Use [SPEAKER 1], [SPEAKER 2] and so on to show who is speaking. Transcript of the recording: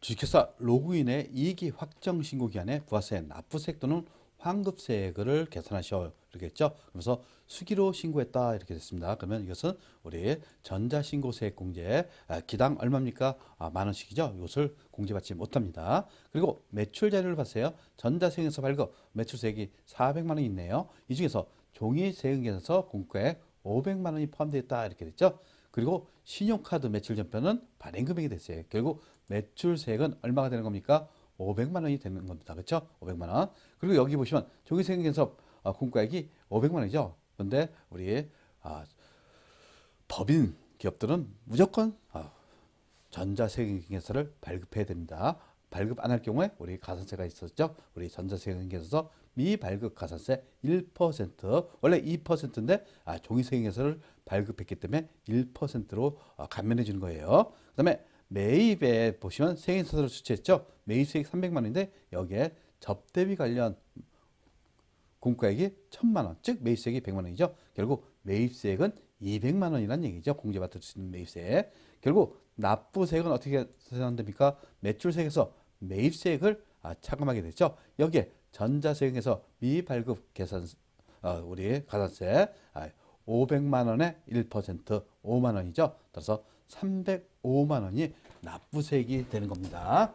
[SPEAKER 1] 주식회사 로그인의 이익이 확정 신고 기간에 부가세 납부세액 또는 환급세액을 계산하셔 이렇게 했죠. 그래서 수기로 신고했다 이렇게 됐습니다. 그러면 이것은 우리 전자신고세액 공제 아, 기당 얼마입니까? 아, 만 원씩이죠. 이것을 공제받지 못합니다. 그리고 매출 자료를 봤어요. 전자세액에서 발급 매출세액이 400만 원이 있네요. 이 중에서 종이세액에서 공과액 500만 원이 포함되어 있다 이렇게 됐죠. 그리고 신용카드 매출 전표는 발행 금액이 됐어요. 결국 매출세액은 얼마가 되는 겁니까? 500만 원이 되는 겁니다. 그렇죠? 500만 원. 그리고 여기 보시면 종이세액에서 어, 공과액이 500만 원이죠. 근데 우리 아, 법인 기업들은 무조건 아, 전자세액에서를 발급해야 됩니다. 발급 안 할 경우에 우리 가산세가 있었죠. 우리 전자세액에서 미발급 가산세 1% 원래 2%인데 아, 종이세액에서를 발급했기 때문에 1%로 어, 감면해 주는 거예요. 그다음에 매입에 보시면 세액서를 수치했죠. 매입세액 300만 원인데 여기에 접대비 관련 공과액이 1000만 원, 즉 매입세액이 100만 원이죠. 결국 매입세액은 200만 원이라는 얘기죠. 공제받을 수 있는 매입세액. 결국 납부세액은 어떻게 계산됩니까? 매출세액에서 매입세액을 아, 차감하게 되죠. 여기에 전자세액에서 미발급 계산 어, 우리 가산세 아, 500만 원에 1% 5만 원이죠. 따라서 305만 원이 납부세액이 되는 겁니다.